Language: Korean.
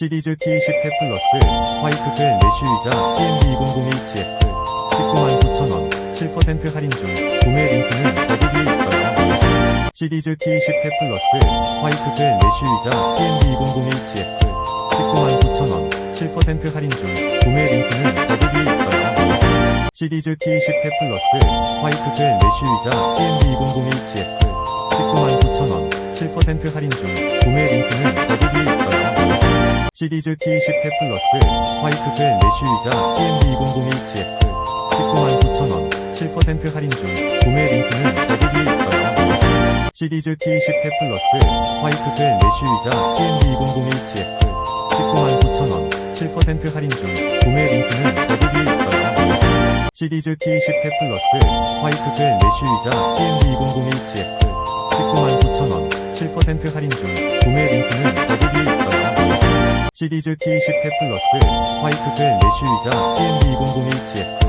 시리즈 T10회 플러스 화이트스웰 내쉬의자 TMB2001GF 19만 9천원 7% 할인 중 구매 링크는 더보기에 있어요. 시리즈 T10회 플러스 화이트스웰 내쉬의자 TMB2001GF 19만 9천원 7% 할인 중 구매 링크는 더보기에 있어요. 시리즈 T10회 플러스 화이트스웰 내쉬의자 TMB2001GF 19만 9천원 7% 할인 중 구매 링크는 더보기에. 시리즈 T10회 플러스 화이트스웰 내쉬의자 TMB2001GF 19만 9천원 7% 할인 중 구매 링크는 더보기에 있어요. 시리즈 T10회 플러스 화이트스웰 내쉬의자 TMB2001GF 19만 9천원 7% 할인 중 구매 링크는 더보기에 있어요. 시리즈 T10회 플러스 화이트스웰 내쉬의자 TMB2001GF 19만 9천원 7% 할인 중 구매 링크는 더보기에 있어요. 시리즈 T10회 플러스 화이트스웰 내쉬의자 TMB2001GF